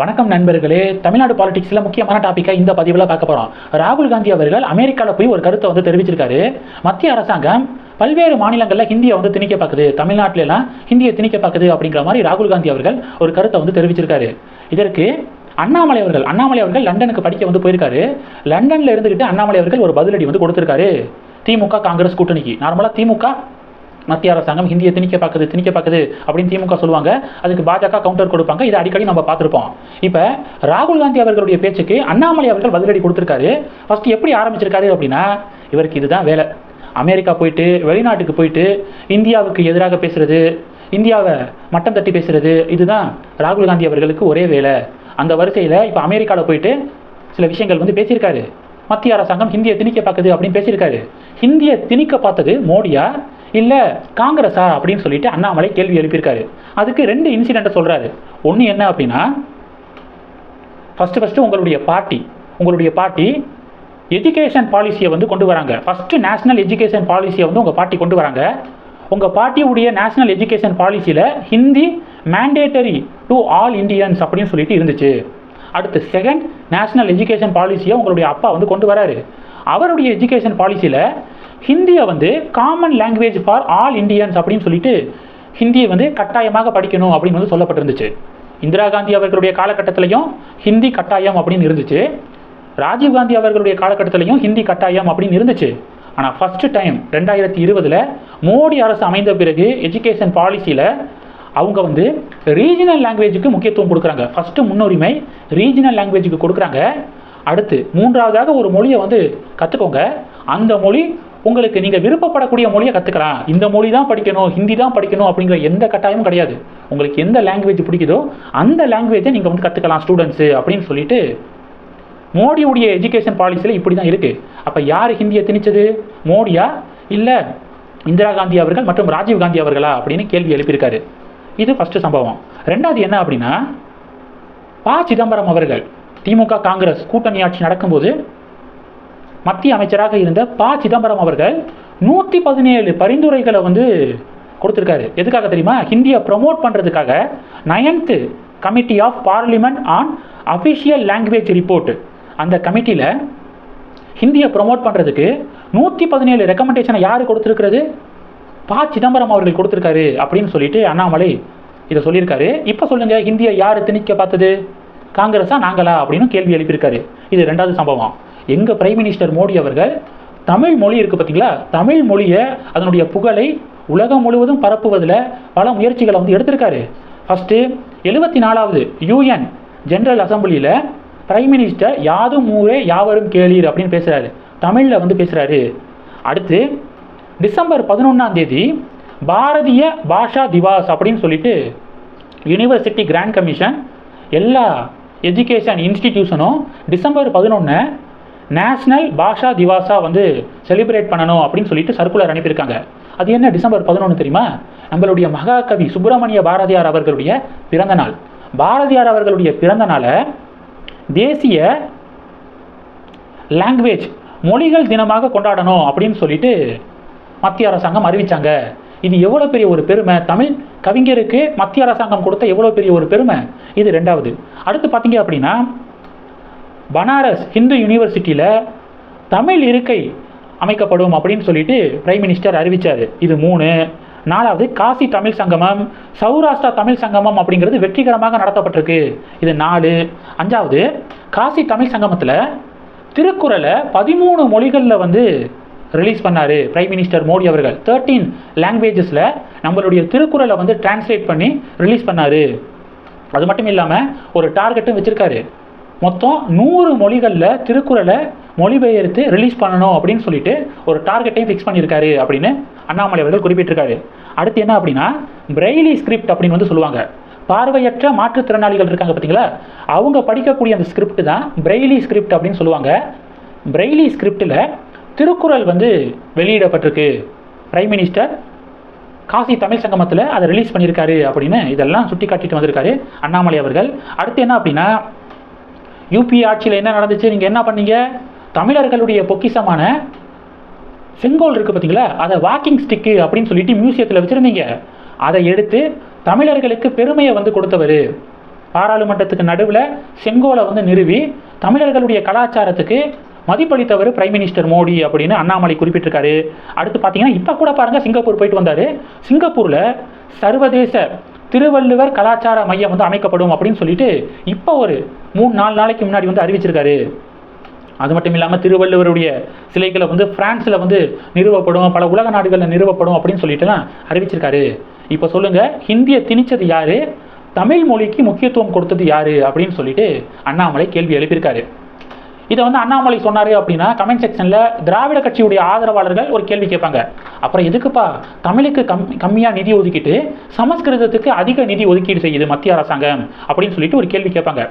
வணக்கம் நண்பர்களே. தமிழ்நாடு பாலிடிக்ஸில் முக்கியமான டாப்பிக்கை இந்த பதிவில் பார்க்க போகிறோம் ராகுல் காந்தி அவர்கள் அமெரிக்காவில் போய் ஒரு கருத்தை வந்து தெரிவிச்சிருக்காரு. மத்திய அரசாங்கம் பல்வேறு மாநிலங்களில் ஹிந்தியை வந்து திணிக்க பார்க்குது. தமிழ்நாட்டிலலாம் ஹிந்தியை திணிக்க பார்க்குது அப்படிங்கிற மாதிரி ராகுல் காந்தி அவர்கள் ஒரு கருத்தை வந்து தெரிவிச்சிருக்காரு. இதற்கு அண்ணாமலை அவர்கள் அண்ணாமலை அவர்கள் லண்டனுக்கு படிக்க வந்து போயிருக்காரு. லண்டன்ல இருந்துகிட்டு அண்ணாமலை அவர்கள் ஒரு பதிலடி வந்து கொடுத்துருக்காரு. திமுக காங்கிரஸ் கூட்டணிக்கு. நார்மலாக திமுக மத்திய அரசாங்கம் ஹிந்தியை திணிக்க பார்க்குது திணிக்க பார்க்குது அப்படின்னு திமுக சொல்லுவாங்க. அதுக்கு பாஜக கவுண்டர் கொடுப்பாங்க. இதை அடிக்கடி நம்ம பார்த்துருப்போம். இப்போ ராகுல் காந்தி அவர்களுடைய பேச்சுக்கு அண்ணாமலை அவர்கள் பதிலடி கொடுத்துருக்காரு. ஃபர்ஸ்ட் எப்படி ஆரம்பிச்சிருக்காரு அப்படின்னா இவருக்கு இதுதான் வேலை. அமெரிக்கா போயிட்டு வெளிநாட்டுக்கு போயிட்டு இந்தியாவுக்கு எதிராக பேசுறது இந்தியாவை மட்டம் தட்டி பேசுறது இதுதான் ராகுல் காந்தி அவர்களுக்கு ஒரே வேலை. அந்த வரிசையில் இப்போ அமெரிக்காவில் போயிட்டு சில விஷயங்கள் வந்து பேசியிருக்காரு. மத்திய அரசாங்கம் ஹிந்தியை திணிக்க பார்க்குது அப்படின்னு பேசியிருக்காரு. ஹிந்தியை திணிக்க பார்த்தது மோடியா இல்லை காங்கிரஸா அப்படின்னு சொல்லிட்டு அண்ணாமலை கேள்வி எழுப்பியிருக்காரு. அதுக்கு ரெண்டு இன்சிடெண்ட்டை சொல்கிறாரு ஒன்று என்ன அப்படின்னா ஃபஸ்ட்டு ஃபஸ்ட்டு உங்களுடைய பார்ட்டி உங்களுடைய பார்ட்டி எஜுகேஷன் பாலிசியை வந்து கொண்டு வராங்க. ஃபஸ்ட்டு நேஷனல் எஜுகேஷன் பாலிசியை வந்து உங்கள் பார்ட்டி கொண்டு வராங்க. உங்கள் பார்ட்டியுடைய national education பாலிசியில் Hindi mandatory to all Indians அப்படின்னு சொல்லிட்டு இருந்துச்சு. அடுத்து செகண்ட் நேஷனல் எஜுகேஷன் பாலிசியை உங்களுடைய அப்பா வந்து கொண்டு வராரு. அவருடைய எஜுகேஷன் பாலிசியில் ஹிந்தியை வந்து common language for all Indians அப்படின்னு சொல்லிட்டு ஹிந்தியை வந்து கட்டாயமாக படிக்கணும் அப்படின்னு வந்து சொல்லப்பட்டிருந்துச்சு. இந்திரா காந்தி அவர்களுடைய காலகட்டத்திலையும் ஹிந்தி கட்டாயம் அப்படின்னு இருந்துச்சு. ராஜீவ் காந்தி அவர்களுடைய காலகட்டத்திலையும் ஹிந்தி கட்டாயம் அப்படின்னு இருந்துச்சு. ஆனால் ஃபஸ்ட்டு டைம் ரெண்டாயிரத்தி இருபதில் மோடி அரசு அமைந்த பிறகு எஜுகேஷன் பாலிசியில் அவங்க வந்து ரீஜினல் லாங்குவேஜுக்கு முக்கியத்துவம் கொடுக்குறாங்க. ஃபஸ்ட்டு முன்னுரிமை ரீஜினல் லாங்குவேஜுக்கு கொடுக்குறாங்க. அடுத்து மூன்றாவதாக ஒரு மொழியை வந்து கற்றுக்கோங்க அந்த மொழி உங்களுக்கு நீங்கள் விருப்பப்படக்கூடிய மொழியை கற்றுக்கலாம் இந்த மொழி தான் படிக்கணும் ஹிந்தி தான் படிக்கணும் அப்படிங்கிற எந்த கட்டாயமும் கிடையாது. உங்களுக்கு எந்த லாங்குவேஜ் பிடிக்குதோ அந்த லாங்குவேஜை நீங்கள் வந்து கற்றுக்கலாம் ஸ்டூடெண்ட்ஸு அப்படின்னு சொல்லிட்டு மோடியுடைய எஜுகேஷன் பாலிசியில் இப்படி தான் இருக்குது அப்போ யார் ஹிந்தியை திணிச்சது? மோடியா? இல்லை இந்திரா காந்தி அவர்கள் மற்றும் ராஜீவ் காந்தி அவர்களா அப்படின்னு கேள்வி எழுப்பியிருக்காரு. இது ஃபஸ்ட்டு சம்பவம். ரெண்டாவது என்ன அப்படின்னா ப சிதம்பரம் அவர்கள் திமுக காங்கிரஸ் கூட்டணி ஆட்சி நடக்கும்போது மத்திய அமைச்சராக இருந்த ப. சிதம்பரம் அவர்கள் நூற்றி பதினேழு பரிந்துரைகளை வந்து கொடுத்துருக்காரு. எதுக்காக தெரியுமா? ஹிந்தியை ப்ரமோட் பண்ணுறதுக்காக ninth committee of parliament on official language report அந்த கமிட்டியில் ஹிந்தியை ப்ரமோட் பண்ணுறதுக்கு நூற்றி பதினேழு ரெக்கமெண்டேஷனை யார் கொடுத்துருக்கிறது? ப. சிதம்பரம் அவர்கள் கொடுத்துருக்காரு அப்படின்னு சொல்லிட்டு அண்ணாமலை இதை சொல்லியிருக்காரு. இப்போ சொல்லுங்கள் ஹிந்தியை யார் திணிக்க பார்த்தது? காங்கிரஸா நாங்களா? அப்படின்னு கேள்வி எழுப்பியிருக்காரு. இது ரெண்டாவது சம்பவம். எங்கள் பிரைம் மினிஸ்டர் மோடி அவர்கள் தமிழ் மொழி இருக்குது பார்த்தீங்களா தமிழ் மொழியை அதனுடைய புகழை உலகம் முழுவதும் பரப்புவதில் பல முயற்சிகளை வந்து எடுத்திருக்காரு. ஃபஸ்ட்டு எழுபத்தி நாலாவது யூஎன் ஜென்ரல் அசம்பிளியில் பிரைம் மினிஸ்டர் யாதும் ஊரே யாவரும் கேளீர் அப்படின்னு பேசுகிறாரு தமிழில் வந்து பேசுகிறாரு அடுத்து டிசம்பர் பதினொன்றாம் தேதி பாரதிய பாஷா திவாஸ் அப்படின்னு சொல்லிட்டு யூனிவர்சிட்டி கிராண்ட் கமிஷன் எல்லா எஜுகேஷன் இன்ஸ்டிடியூஷனும் டிசம்பர் பதினொன்று நேஷ்னல் பாஷா திவாஸா வந்து செலிப்ரேட் பண்ணணும் அப்படின்னு சொல்லிட்டு சர்க்குலர் அனுப்பியிருக்காங்க. அது என்ன டிசம்பர் பதினொன்று தெரியுமா? நம்மளுடைய மகாகவி சுப்பிரமணிய பாரதியார் அவர்களுடைய பிறந்த நாள். பாரதியார் அவர்களுடைய பிறந்த நாளை தேசிய லாங்குவேஜ் மொழிகள் தினமாக கொண்டாடணும் அப்படின்னு சொல்லிட்டு மத்திய அரசாங்கம் அறிவித்தாங்க இது எவ்வளோ பெரிய ஒரு பெருமை? தமிழ் கவிஞருக்கு மத்திய அரசாங்கம் கொடுத்த எவ்வளோ பெரிய ஒரு பெருமை? இது ரெண்டாவது. அடுத்து பார்த்தீங்க அப்படின்னா பனாரஸ் ஹிந்து யூனிவர்சிட்டியில் தமிழ் இருக்கை அமைக்கப்படும் அப்படின்னு சொல்லிட்டு பிரைம் மினிஸ்டர் அறிவித்தார் இது மூணு. நாலாவது காசி தமிழ் சங்கமம் சௌராஷ்டிரா தமிழ் சங்கமம் அப்படிங்கிறது வெற்றிகரமாக நடத்தப்பட்டிருக்கு. இது நாலு. அஞ்சாவது காசி தமிழ் சங்கமத்தில் திருக்குறளை பதிமூணு மொழிகளில் வந்து ரிலீஸ் பண்ணார் பிரைம் மினிஸ்டர் மோடி அவர்கள். தேர்ட்டீன் லாங்குவேஜஸில் நம்மளுடைய திருக்குறளை வந்து டிரான்ஸ்லேட் பண்ணி ரிலீஸ் பண்ணார். அது மட்டும் இல்லாமல் ஒரு டார்கெட்டும் வச்சுருக்காரு. மொத்தம் நூறு மொழிகளில் திருக்குறளை மொழிபெயர்த்து ரிலீஸ் பண்ணணும் அப்படின்னு சொல்லிட்டு ஒரு டார்கெட்டையும் ஃபிக்ஸ் பண்ணியிருக்காரு அப்படின்னு அண்ணாமலை அவர்கள் குறிப்பிட்டிருக்காரு. அடுத்து என்ன அப்படின்னா பிரெய்லி ஸ்கிரிப்ட் அப்படின்னு வந்து சொல்லுவாங்க. பார்வையற்ற மாற்றுத்திறனாளிகள் இருக்காங்க பார்த்தீங்களா? அவங்க படிக்கக்கூடிய அந்த ஸ்கிரிப்ட் தான் பிரெய்லி ஸ்கிரிப்ட் அப்படின்னு சொல்லுவாங்க. பிரெய்லி ஸ்கிரிப்டில் திருக்குறள் வந்து வெளியிடப்பட்டிருக்கு. பிரைம் மினிஸ்டர் காசி தமிழ் சங்கமத்தில் அதை ரிலீஸ் பண்ணியிருக்காரு அப்படின்னு இதெல்லாம் சுட்டி காட்டிட்டு வந்திருக்காரு அண்ணாமலை அவர்கள். அடுத்து என்ன அப்படின்னா யூபி ஆட்சியில் என்ன நடந்துச்சு? நீங்கள் என்ன பண்ணீங்க? தமிழர்களுடைய பொக்கிஷமான செங்கோல் இருக்குது பார்த்தீங்களா அதை வாக்கிங் ஸ்டிக்கு அப்படின்னு சொல்லிட்டு மியூசியத்தில் வச்சுருந்தீங்க. அதை எடுத்து தமிழர்களுக்கு பெருமையை வந்து கொடுத்தவர். பாராளுமன்றத்துக்கு நடுவில் செங்கோலை வந்து நிறுவி தமிழர்களுடைய கலாச்சாரத்துக்கு மதிப்பளித்தவர் பிரைம் மினிஸ்டர் மோடி அப்படின்னு அண்ணாமலை குறிப்பிட்டிருக்காரு. அடுத்து பார்த்தீங்கன்னா இப்போ கூட பாருங்கள் சிங்கப்பூர் போயிட்டு வந்தார். சிங்கப்பூரில் சர்வதேச திருவள்ளுவர் கலாச்சார மையம் வந்து அமைக்கப்படும் அப்படின்னு சொல்லிட்டு இப்போ ஒரு மூணு நாலு நாளைக்கு முன்னாடி வந்து அறிவிச்சிருக்காரு. அது மட்டும் இல்லாமல் திருவள்ளுவருடைய சிலைகளை வந்து ஃப்ரான்ஸில் வந்து நிறுவப்படும் பல உலக நாடுகளில் நிறுவப்படும் அப்படின்னு சொல்லிட்டுலாம் அறிவிச்சிருக்காரு. இப்போ சொல்லுங்கள் ஹிந்தியை திணிச்சது யார்? தமிழ் மொழிக்கு முக்கியத்துவம் கொடுத்தது யார்? அப்படின்னு சொல்லிட்டு அண்ணாமலை கேள்வி எழுப்பியிருக்காரு. இதை வந்து அண்ணாமலை சொன்னார் அப்படின்னா கமெண்ட் செக்ஷனில் திராவிட கட்சியுடைய ஆதரவாளர்கள் ஒரு கேள்வி கேட்பாங்க. அப்புறம் எதுக்குப்பா தமிழுக்கு கம் கம்மியாக நிதி ஒதுக்கிட்டு சமஸ்கிருதத்துக்கு அதிக நிதி ஒதுக்கீடு செய்யுது மத்திய அரசாங்கம் அப்படின்னு சொல்லிட்டு ஒரு கேள்வி கேட்பாங்க.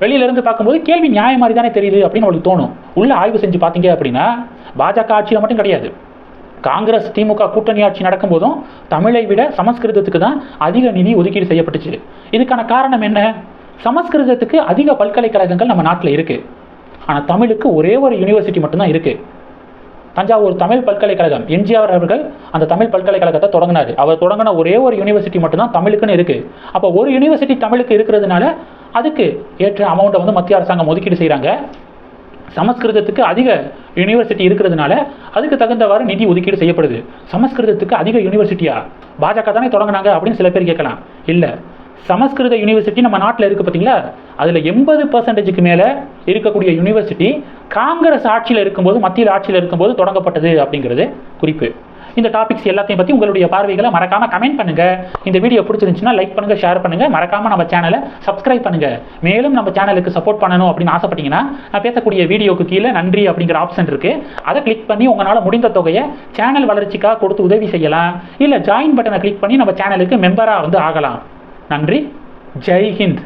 வெளியில இருந்து பார்க்கும்போது கேள்வி நியாயம் மாதிரி தானே தெரியுது அப்படின்னு அவளுக்கு தோணும். உள்ள ஆய்வு செஞ்சு பார்த்தீங்க அப்படின்னா பாஜக ஆட்சியில் மட்டும் கிடையாது. காங்கிரஸ் திமுக கூட்டணி ஆட்சி நடக்கும்போதும் தமிழை விட சமஸ்கிருதத்துக்கு தான் அதிக நிதி ஒதுக்கீடு செய்யப்பட்டுச்சு. இதுக்கான காரணம் என்ன? சமஸ்கிருதத்துக்கு அதிக பல்கலைக்கழகங்கள் நம்ம நாட்டில் இருக்குது ஆனால் தமிழுக்கு ஒரே ஒரு யூனிவர்சிட்டி மட்டும்தான் இருக்குது தஞ்சாவூர் தமிழ் பல்கலைக்கழகம் எம்ஜிஆர் அவர்கள் அந்த தமிழ் பல்கலைக்கழகத்தை தொடங்கினார். அவர் தொடங்கின ஒரே ஒரு யூனிவர்சிட்டி மட்டும்தான் தமிழுக்குன்னு இருக்குது அப்போ ஒரு யூனிவர்சிட்டி தமிழுக்கு இருக்கிறதுனால அதுக்கு ஏற்ற அமௌண்ட்டை வந்து மத்திய அரசாங்கம் ஒதுக்கீடு செய்கிறாங்க சமஸ்கிருதத்துக்கு அதிக யூனிவர்சிட்டி இருக்கிறதுனால அதுக்கு தகுந்தவாறு நிதி ஒதுக்கீடு செய்யப்படுது. சமஸ்கிருதத்துக்கு அதிக யூனிவர்சிட்டியா பாஜக தானே தொடங்கினாங்க அப்படின்னு சில பேர் கேட்கலாம். இல்லை. சமஸ்கிருத யூனிவர்சிட்டி நம்ம நாட்டில் இருக்குது பார்த்தீங்களா அதில் எண்பது பர்சன்டேஜுக்கு மேலே இருக்கக்கூடிய யூனிவர்சிட்டி காங்கிரஸ் ஆட்சியில் இருக்கும்போது மத்தியில் ஆட்சியில் இருக்கும்போது தொடங்கப்பட்டது அப்படிங்கிறது குறிப்பு. இந்த டாபிக்ஸ் எல்லாத்தையும் பற்றி உங்களுடைய பார்வைகளை மறக்காமல் கமெண்ட் பண்ணுங்கள் இந்த வீடியோ பிடிச்சிருந்துச்சுன்னா லைக் பண்ணுங்கள் ஷேர் பண்ணுங்கள் மறக்காமல் நம்ம சேனலை சப்ஸ்கிரைப் பண்ணுங்கள் மேலும் நம்ம சேனலுக்கு சப்போர்ட் பண்ணணும் அப்படின்னு ஆசைப்பட்டீங்கன்னா நான் பேசக்கூடிய வீடியோக்கு கீழே நன்றி அப்படிங்கிற ஆப்ஷன் இருக்குது அதை கிளிக் பண்ணி உங்களால் முடிந்த தொகையை சேனல் வளர்ச்சிக்காக கொடுத்து உதவி செய்யலாம். இல்லை ஜாயின் பட்டனை கிளிக் பண்ணி நம்ம சேனலுக்கு மெம்பராக வந்து ஆகலாம். நன்றி. ஜெய்ஹிந்த்